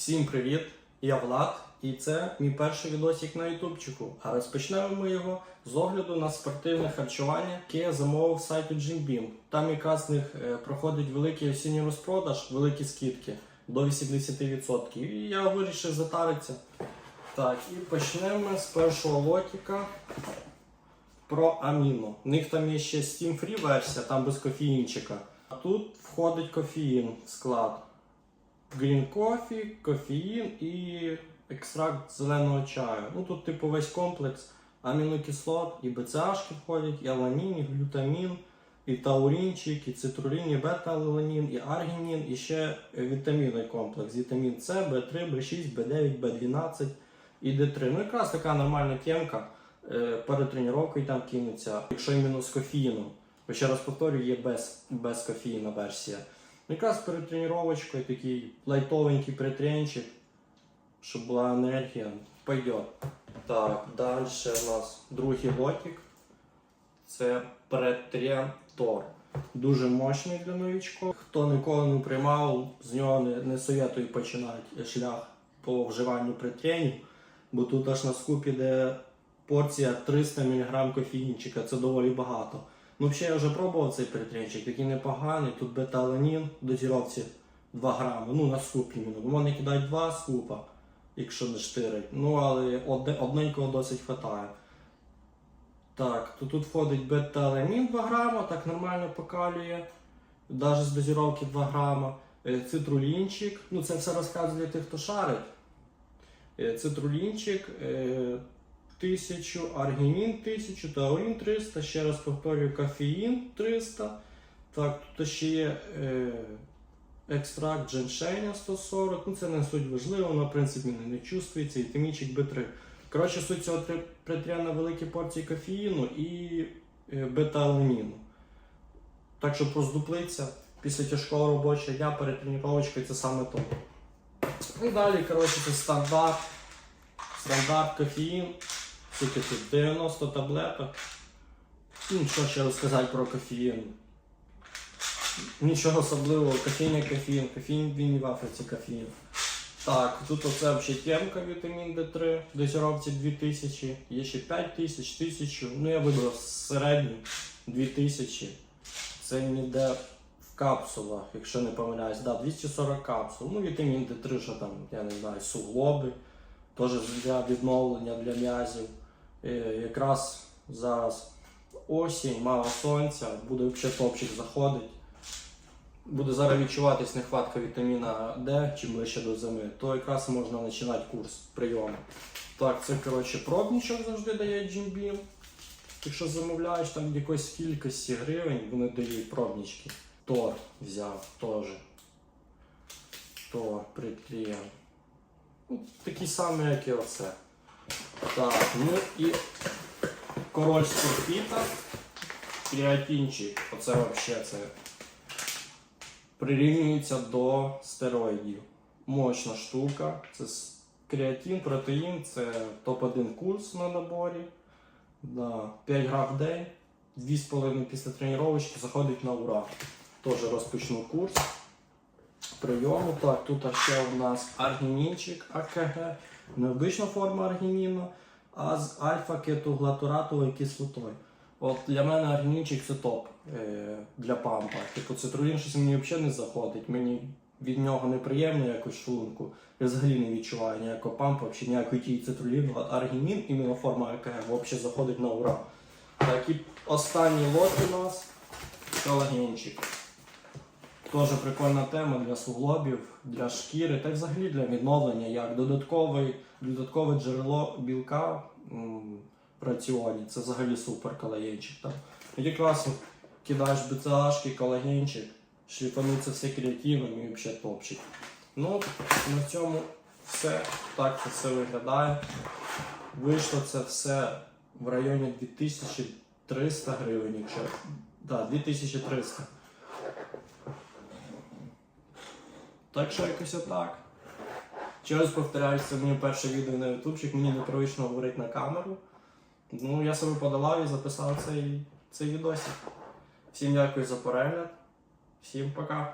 Всім привіт! Я Влад, і це мій перший відосик на ютубчику. А розпочнемо ми його з огляду на спортивне харчування, яке я замовив з сайту Jim Там якраз них е, проходить великий осінній розпродаж, великі скидки до 80%. І я вирішив затаритися. Так, і почнемо з першого лотика про аміно. У них там є ще Steam Free версія, там без кофеїнчика. А тут входить кофеїн в склад. Green Coffee, кофеїн і екстракт зеленого чаю. Ну тут типу весь комплекс амінокислот, і БЦАшки входять, і аланін, і глютамін, і таурінчик, і цитрулін, і бета-аланін, і аргінін, і ще вітамінний комплекс. Вітамін С, В3, В6, В9, В12 і Д3. Ну якраз така нормальна темка. Е, Перед тренувкою там кинуться, якщо іменно з кофеїном. Ще раз повторюю, є без, без кофеїна версія. Ну, Якраз перед тренувачкою такий лайтовенький притренчик, щоб була енергія. Пойдет. Так, далі у нас другий лотик. Це претрентор. Дуже мощний для новичків. Хто ніколи не приймав, з нього не, не советую починати шлях по вживанню притренів, бо тут аж на скупі де порція 300 мг кофеїнчика, це доволі багато. Ну, взагалі, я вже пробував цей притренчик, такий непоганий. Тут бета-аланін в дозіровці 2 грами, ну на скуп іменно. Бо Вони кидають 2 скупа, якщо не штирить. Ну, але одне, одненького досить хватає. Так, то тут входить бета-аланін 2 грама, так нормально покалює. Навіть з дозіровки 2 грама. Е, Цитрулінчик, ну це все розказує тих, хто шарить. Е, Цитрулінчик. Е, 1000, аргінін 1000, таурін 300, ще раз повторюю, кофеїн 300. Так, тут ще є е, екстракт дженшеня 140. Ну, це не суть важливо, воно в принципі не, чувствується. І тимічик B3. Коротше, суть цього притря на великі порції кофеїну і е, бета-аленіну. Так що роздуплиться після тяжкого робочого дня перед тренувачкою це саме то. І далі, коротше, це стандарт. Стандарт кофеїн. Скільки тут 90 таблеток. Ну, що ще розказати про кофеїн? Нічого особливого, кофеїн є кофеїн, кофеїн він і в Африці кофеїн. Так, тут оце взагалі темка вітамін D3, в дозіровці 2000, є ще 5000, 1000, ну я вибрав середню 2000. Це він йде в капсулах, якщо не помиляюсь. Да, 240 капсул. Ну, вітамін D3, що там, я не знаю, суглоби, теж для відновлення, для м'язів. Е, якраз зараз осінь, мало сонця, буде взагалі топчик заходить. Буде зараз відчуватись нехватка вітаміна D, чим ближче до зими, то якраз можна починати курс прийому. Так, це коротше пробничок завжди дає Beam. Якщо замовляєш там якоїсь кількості гривень, вони дають пробнички. Тор взяв теж. Тор, приклеєм. Ну, такі самі, як і оце. Так, ну і король спорфіта, креатинчик. Оце взагалі це прирівнюється до стероїдів. Мощна штука. Це креатин, протеїн, це топ-1 курс на наборі. Да. 5 грам в день, 2,5 після тренування заходить на ура. Теж розпочну курс прийому. Так, тут ще у нас аргінінчик АКГ, необична форма аргініну, а з альфа-кетоглатуратовою кислотою. От для мене аргінінчик це топ е, для пампа. Типу цитрулін щось мені взагалі не заходить. Мені від нього неприємно якось шлунку. Я взагалі не відчуваю ніякого пампа, взагалі ніякої тієї цитруліну. Аргінін, іменно форма АКГ, взагалі заходить на ура. Так, і останній лот у нас колагенчик. Теж прикольна тема для суглобів, для шкіри та й взагалі для відновлення, як додаткове джерело білка в раціоні. Це взагалі супер колагенчик. Там. І якраз кидаєш БЦАшки, колагенчик, шліфануться все креатином і взагалі топчик. Ну, на цьому все. Так це все виглядає. Вийшло це все в районі 2300 гривень, якщо. Да, 2300. Так що якось отак. Ще раз повторяюсь, це моє перше відео на ютубчик, мені непривично говорити на камеру. Ну, я себе подолав і записав цей, цей відосик. Всім дякую за перегляд. Всім пока.